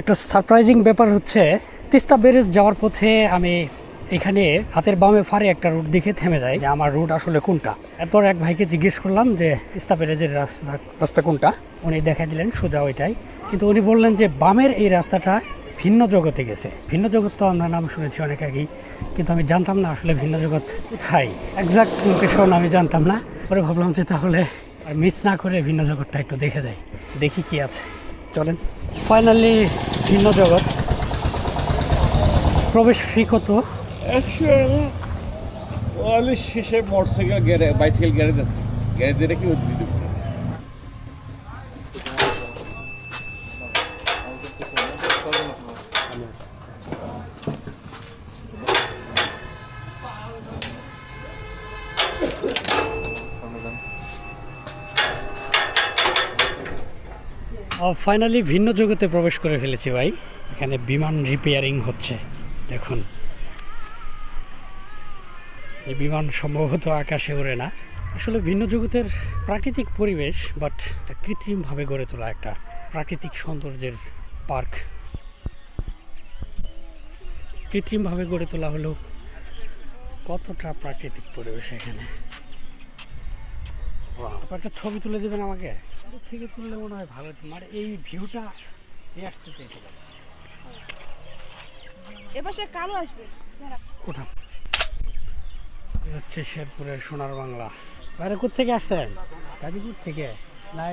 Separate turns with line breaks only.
একটা সারপ্রাইজিং ব্যাপার হচ্ছে, তিস্তা ব্যারেজ যাওয়ার পথে আমি এখানে হাতের বামে ফারে একটা রুট দেখে থেমে যাই যে আমার রুট আসলে কোনটা। এরপর এক ভাইকে জিজ্ঞেস করলাম যে, তিস্তা ব্যারেজের রাস্তা রাস্তা কোনটা? উনি দেখা দিলেন সোজা ওইটাই। কিন্তু উনি বললেন যে, বামের এই রাস্তাটা ভিন্ন জগতে গেছে। ভিন্ন জগৎ তো আমরা নাম শুনেছি অনেক আগেই, কিন্তু আমি জানতাম না আসলে ভিন্ন জগৎ কোথায়। একজাক্ট লোকেশন আমি জানতাম না। পরে ভাবলাম যে তাহলে আর মিস না করে ভিন্ন জগৎটা একটু দেখে যাই। দেখি কি আছে। চলেন। ফাইনালি ভিন্ন জগৎ। প্রবেশ ফ্রি কত?
একশো শেষে মোটরসাইকেল গ্যারে বাইসাইকেল গ্যারেজ আছে। গ্যারেজ কি উদ্ভিদ
ফাইনালি ভিন্ন জগতে প্রবেশ করে ফেলেছি ভাই। এখানে বিমান রিপেয়ারিং হচ্ছে, দেখুন। এই বিমান সম্ভবত আকাশে ওড়ে না। আসলে ভিন্ন জগতের প্রাকৃতিক পরিবেশ বাট এটা কৃত্রিমভাবে গড়ে তোলা একটা প্রাকৃতিক সৌন্দর্যের পার্ক। কৃত্রিমভাবে গড়ে তোলা হলেও কতটা প্রাকৃতিক পরিবেশ এখানে? একটা ছবি তুলে দেবেন আমাকে? দূর থেকে তুললে মনে হয় ভালো মানে এই ভিউটা নিয়ে আসতে এবার
সে কালো আসবে যারা
ওঠা হচ্ছে শেরপুরের সোনার বাংলা। বাইরে কোথেকে আসছেন? গাজীপুর থেকে। না